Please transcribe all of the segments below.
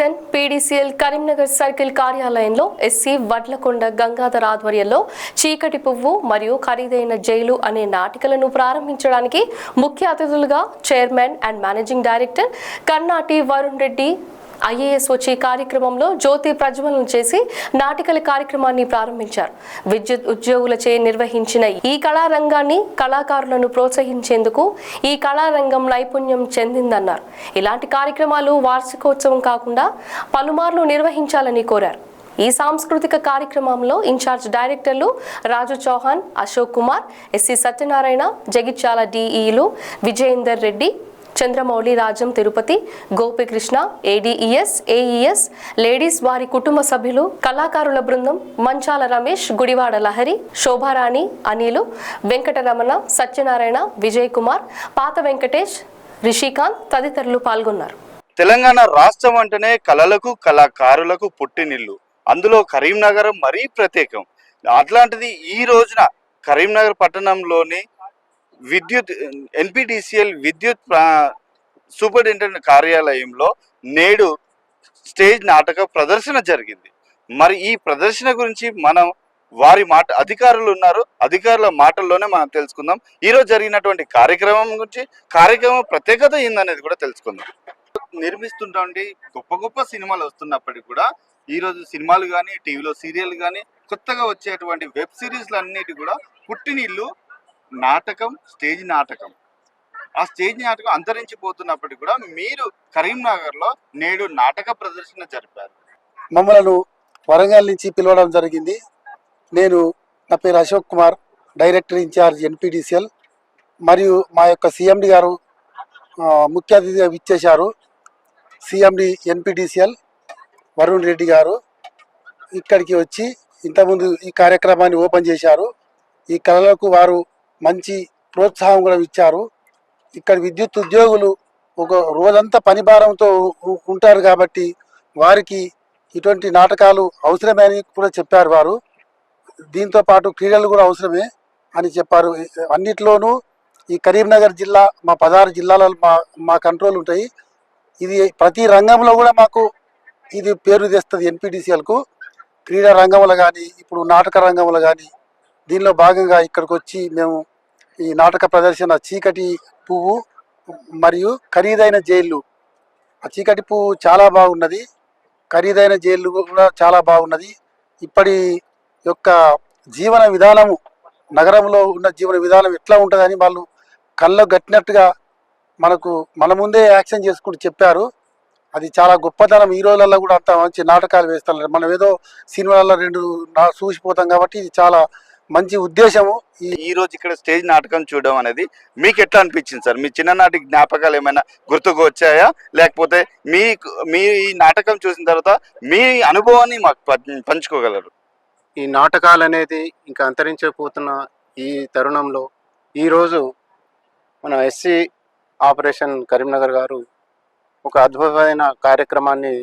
S N PDCL Karimnagar circle కార్యాలయంలో SE Vadlakonda Gangadhar ఆధ్వర్యంలో చీకటి పువ్వు మరియు ఖరీదైన జైలు అనే నాటికలను ప్రారంభించడానికి ముఖ్య అతిథులుగా chairman and managing director Karnati Varun Reddy IAS వచ్చి కార్యక్రమంలో జ్యోతి ప్రజ్వలన చేసి నాటికల కార్యక్రమాన్ని ప్రారంభించారు. విద్యుత్ ఉద్యోగులచే నిర్వహించిన ఈ కళారంగాన్ని కళాకారులను ప్రోత్సహించేందుకు ఈ కళారంగం నైపుణ్యం చెందిందన్నారు. ఇలాంటి కార్యక్రమాలు వార్షికోత్సవం కాకుండా పలుమార్లు నిర్వహించాలని కోరారు. ఈ సాంస్కృతిక కార్యక్రమంలో ఇన్ఛార్జ్ డైరెక్టర్లు Raju Chauhan Ashok Kumar SE Satyanarayana Jagtial డిఈలు Vijayender Reddy Chandramouli Rajam Tirupati Gopikrishna ADEs AEs ladies వారి కుటుంబ సభ్యులు కళాకారుల బృందం మంచాల రమేష్ గుడివాడ లహరి శోభారాణి అనిలు వెంకటరమణ సత్యనారాయణ విజయ్ కుమార్ పాత వెంకటేష్ రిషికాంత్ తదితరులు పాల్గొన్నారు. తెలంగాణ రాష్ట్రం అంటేనే కళలకు కళాకారులకు పుట్టినిల్లు. అందులో కరీంనగర్ మరీ ప్రత్యేకం. అట్లాంటిది ఈ రోజున కరీంనగర్ పట్టణంలోని విద్యుత్ ఎన్పిటిసిఎల్ విద్యుత్ ప్రా- సూపరింటెండెంట్ కార్యాలయంలో నేడు స్టేజ్ నాటక ప్రదర్శన జరిగింది. మరి ఈ ప్రదర్శన గురించి మనం వారి మాట అధికారులు ఉన్నారు. అధికారుల మాటల్లోనే మనం తెలుసుకుందాం. ఈరోజు జరిగినటువంటి కార్యక్రమం గురించి కార్యక్రమం ప్రత్యేకత ఏందనేది కూడా తెలుసుకుందాం. నిర్మిస్తుంటే గొప్ప గొప్ప సినిమాలు వస్తున్నప్పటికీ కూడా ఈరోజు సినిమాలు కానీ టీవీలో సీరియల్ కానీ కొత్తగా వచ్చేటువంటి వెబ్ సిరీస్లు అన్నిటి కూడా పుట్టినీళ్ళు నాటకం స్టేజ్ నాటకం. ఆ స్టేజ్ నాటకం అంతరించిపోతున్నప్పటికీ కూడా మీరు కరీంనగర్లో నేడు నాటక ప్రదర్శన జరిపారు. మమ్మలను వరంగల్ నుంచి పిలవడం జరిగింది. నేను నా పేరు Ashok Kumar director incharge NPDCL మరియు మా యొక్క సిఎండి గారు ముఖ్య అతిథిగా విచ్చేశారు. సిఎండి ఎన్పిడిసిఎల్ వరుణ్ రెడ్డి గారు ఇక్కడికి వచ్చి ఇంతకుముందు ఈ కార్యక్రమాన్ని ఓపెన్ చేశారు. ఈ కళలకు వారు మంచి ప్రోత్సాహం కూడా ఇచ్చారు. ఇక్కడ విద్యుత్ ఉద్యోగులు ఒక రోజంతా పని భారంతో ఉంటారు కాబట్టి వారికి ఇటువంటి నాటకాలు అవసరమే అని కూడా చెప్పారు వారు. దీంతో పాటు క్రీడలు కూడా అవసరమే అని చెప్పారు. అన్నిట్లోనూ ఈ కరీంనగర్ జిల్లా మా పదహారు జిల్లాలలో మా మా కంట్రోల్ ఉంటాయి. ఇది ప్రతి రంగంలో కూడా మాకు ఇది పేరు తెస్తుంది ఎన్పిటిసిఎల్కు. క్రీడా రంగంలో కానీ ఇప్పుడు నాటక రంగంలో కానీ దీనిలో భాగంగా ఇక్కడికి వచ్చి మేము ఈ నాటక ప్రదర్శన చీకటి పువ్వు మరియు ఖరీదైన జైళ్ళు. ఆ చీకటి పువ్వు చాలా బాగున్నది. ఖరీదైన జైళ్ళు కూడా చాలా బాగున్నది. ఇప్పటి యొక్క జీవన విధానము నగరంలో ఉన్న జీవన విధానం ఎట్లా ఉంటుందని వాళ్ళు కళ్ళ గట్టినట్టుగా మనకు మన ముందే యాక్షన్ చేసుకుంటూ చెప్పారు. అది చాలా గొప్పతనం. ఈ రోజులలో కూడా అంత మంచి నాటకాలు వేస్తారు. మనం ఏదో సినిమాలలో రెండు చూసిపోతాం కాబట్టి ఇది చాలా మంచి ఉద్దేశము. ఈ రోజు ఇక్కడ స్టేజ్ నాటకం చూడడం అనేది మీకు ఎట్లా అనిపించింది సార్? మీ చిన్ననాటి జ్ఞాపకాలు ఏమైనా గుర్తుకు వచ్చాయా? లేకపోతే మీకు మీ ఈ నాటకం చూసిన తర్వాత మీ అనుభవాన్ని మాకు పం- పంచుకోగలరు. ఈ నాటకాలు అనేది ఇంకా అంతరించిపోతున్న ఈ తరుణంలో ఈరోజు మన ఎస్సీ ఆపరేషన్ కరీంనగర్ గారు ఒక అద్భుతమైన కార్యక్రమాన్ని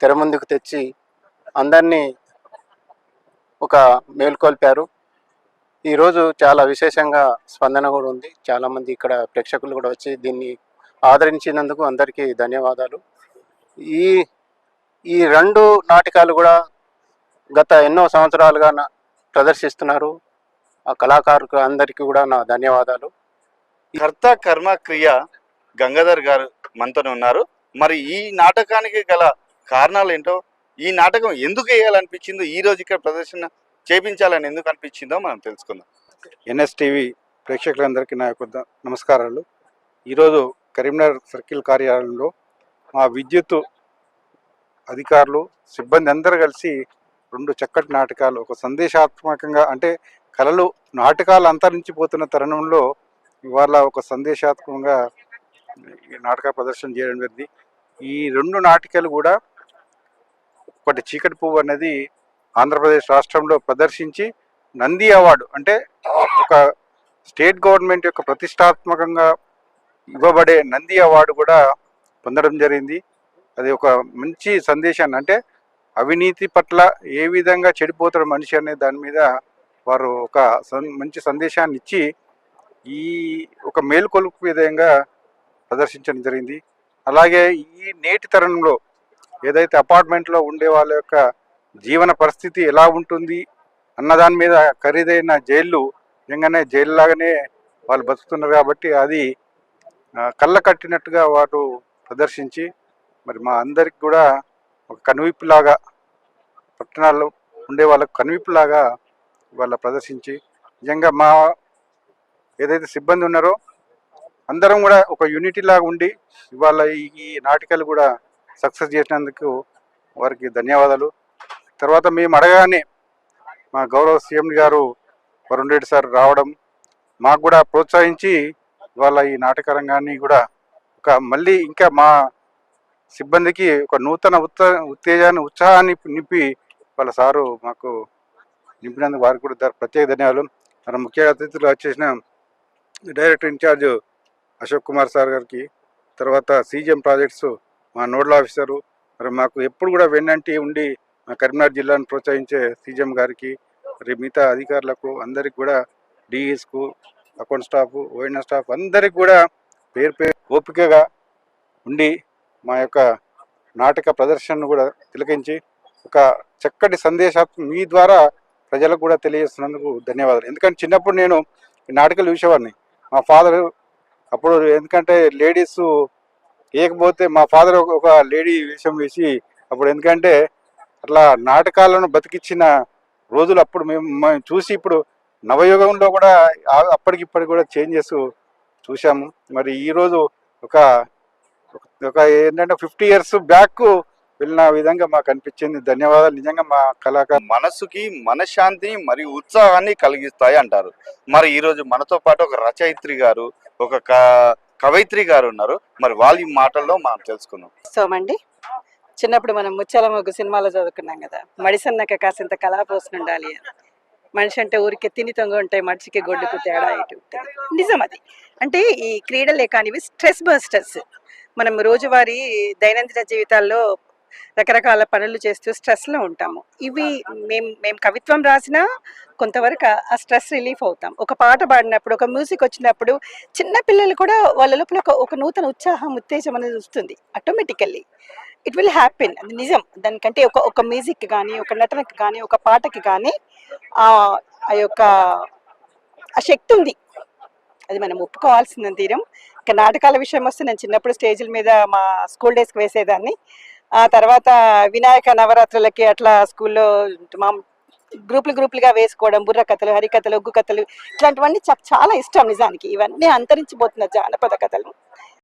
తెర ముందుకు తెచ్చి అందరినీ ఒక మేల్కొల్పారు ఈరోజు చాలా విశేషంగా స్పందన కూడా ఉంది. చాలామంది ఇక్కడ ప్రేక్షకులు కూడా వచ్చి దీన్ని ఆదరించినందుకు అందరికీ ధన్యవాదాలు. ఈ ఈ రెండు నాటకాలు కూడా గత ఎన్నో సంవత్సరాలుగా నా- ప్రదర్శిస్తున్నారు. ఆ కళాకారులకు అందరికీ కూడా నా ధన్యవాదాలు. కర్త కర్మ క్రియ గంగాధర్ గారు మనతోనే ఉన్నారు. మరి ఈ నాటకానికి గల కారణాలు ఏంటో ఈ నాటకం ఎందుకు వేయాలనిపించిందో ఈ రోజు ఇక్కడ ప్రదర్శన చేపించాలని ఎందుకు అనిపించిందో మనం తెలుసుకుందాం. ఎన్ఎస్టీవీ ప్రేక్షకులందరికీ నా యొక్క నమస్కారాలు. ఈరోజు కరీంనగర్ సర్కిల్ కార్యాలయంలో మా విద్యుత్ అధికారులు సిబ్బంది అందరూ కలిసి రెండు చక్కటి నాటకాలు ఒక సందేశాత్మకంగా అంటే కళలు నాటకాలు అంతరించిపోతున్న తరుణంలో ఇవాళ ఒక సందేశాత్మకంగా ఈ నాటక ప్రదర్శన చేయడం జరిగింది. ఈ రెండు నాటికలు కూడా ఒకటి చీకటి పువ్వు అనేది ఆంధ్రప్రదేశ్ రాష్ట్రంలో ప్రదర్శించి నంది అవార్డు అంటే ఒక స్టేట్ గవర్నమెంట్ యొక్క ప్రతిష్టాత్మకంగా ఇవ్వబడే నంది అవార్డు కూడా పొందడం జరిగింది. అది ఒక మంచి సందేశాన్ని అంటే అవినీతి పట్ల ఏ విధంగా చెడిపోతాడు మనిషి అనే దాని మీద వారు ఒక మంచి సందేశాన్ని ఇచ్చి ఈ ఒక మేలుకొలుపు విధంగా ప్రదర్శించడం జరిగింది. అలాగే ఈ నేటి తరుణంలో ఏదైతే అపార్ట్మెంట్లో ఉండే వాళ్ళ యొక్క జీవన పరిస్థితి ఎలా ఉంటుంది అన్నదాని మీద ఖరీదైన జైళ్ళు నిజంగానే జైలు లాగానే వాళ్ళు బతుకుతున్నారు కాబట్టి అది కళ్ళ కట్టినట్టుగా వారు ప్రదర్శించి మరి మా అందరికి కూడా ఒక కనువిప్పులాగా పట్టణాల్లో ఉండే వాళ్ళకు కనువిప్పులాగా వాళ్ళ ప్రదర్శించి నిజంగా మా ఏదైతే సిబ్బంది ఉన్నారో అందరం కూడా ఒక యూనిటీ లాగా ఉండి ఇవాళ ఈ- ఈ నాటికలు కూడా సక్సెస్ చేసినందుకు వారికి ధన్యవాదాలు. తర్వాత మేము అడగానే మా గౌరవ సీఎం గారు వరుణ్ రెడ్డి సార్ రావడం మాకు కూడా ప్రోత్సహించి ఇవాళ ఈ నాటక రంగాన్ని కూడా ఒక మళ్ళీ ఇంకా మా సిబ్బందికి ఒక నూతన ఉత్త ఉత్తేజాన్ని ఉత్సాహాన్ని నింపి వాళ్ళ సారు మాకు నింపినందుకు వారికి కూడా ప్రత్యేక ధన్యవాదాలు. మన ముఖ్య అతిథులు వచ్చేసిన director incharge Ashok Kumar sir గారికి తర్వాత సీజీఎం ప్రాజెక్ట్స్ మా నోడల్ ఆఫీసరు మరి మాకు ఎప్పుడు కూడా వెన్నంటి ఉండి మా కరీంనగర్ జిల్లాను ప్రోత్సహించే సీజిఎం గారికి మరి మిగతా అధికారులకు అందరికి కూడా డిఈస్కు account staff O N staff అందరికి కూడా పేరు పేరు ఓపికగా ఉండి మా యొక్క నాటక ప్రదర్శనను కూడా తిలకించి ఒక చక్కటి సందేశాత్మక మీ ద్వారా ప్రజలకు కూడా తెలియజేస్తున్నందుకు ధన్యవాదాలు. ఎందుకంటే చిన్నప్పుడు నేను ఈ నాటకాలు చూసేవాడిని. మా ఫాదర్ అప్పుడు ఎందుకంటే లేడీస్ ఇకపోతే మా ఫాదర్ ఒక లేడీ వేషం వేసి అప్పుడు ఎందుకంటే అట్లా నాటకాలను బతికిచ్చిన రోజులు అప్పుడు మేము మేము చూసి ఇప్పుడు నవయుగంలో కూడా అప్పటికిప్పటికి అప్పటికి ఇప్పటికి కూడా చేంజెస్ చూసాము మరి ఈరోజు ఒక ఒక ఏంటంటే ఫిఫ్టీ ఇయర్స్ బ్యాక్ వెళ్ళిన విధంగా మాకు అనిపించింది. ధన్యవాదాలు. నిజంగా మా కళాకారు మనసుకి మనశ్శాంతిని మరియు ఉత్సాహాన్ని కలిగిస్తాయి అంటారు. మరి ఈరోజు మనతో పాటు ఒక రచయిత్రి గారు ఒక కవయిత్రి గారు ఉన్నారు. మరి వాళ్ళ మాటల్లో మనం తెలుసుకుందాం. సోమండి చిన్నప్పుడు మనం ముచ్చాల మొగ్గు సినిమాలో చదువుకున్నాం కదా. మడిసన్నక కాసింత కళాపోసన ఉండాలి అని. మనిషి అంటే ఊరికే తిని తొంగ ఉంటే మనిషికి గొడ్డుకు తేడా ఇటు నిజం అది. అంటే ఈ క్రీడలే కానివి స్ట్రెస్ బస్టర్స్. మనం రోజువారీ దైనందిన జీవితాల్లో రకరకాల పనులు చేస్తూ స్ట్రెస్లో ఉంటాము. ఇవి మేము మేము కవిత్వం రాసినా కొంతవరకు ఆ- స్ట్రెస్ రిలీఫ్ అవుతాం. ఒక పాట పాడినప్పుడు ఒక మ్యూజిక్ వచ్చినప్పుడు చిన్న పిల్లలు కూడా వాళ్ళ లోపల ఒక ఒక నూతన ఉత్సాహం ఉత్తేజం అనేది వస్తుంది. ఆటోమేటికల్లీ ఇట్ విల్ హ్యాపెన్ అది నిజం. దానికంటే ఒక ఒక మ్యూజిక్ కానీ ఒక నటనకి కానీ ఒక పాటకి కానీ ఆ ఆ యొక్క ఆ శక్తి ఉంది. అది మనం ఒప్పుకోవాల్సిన తీరం. ఇక నాటకాల విషయం వస్తే నేను చిన్నప్పుడు స్టేజ్ల మీద మా స్కూల్ డేస్కి వేసేదాన్ని. ఆ తర్వాత వినాయక నవరాత్రులకి అట్లా స్కూల్లో మా గ్రూపులు గ్రూపులుగా వేసుకోవడం బుర్ర కథలు హరికథలు ఒగ్గు కథలు ఇట్లాంటివన్నీ చాలా ఇష్టం నిజానికి. ఇవన్నీ అంతరించిపోతున్న జానపద కథలు.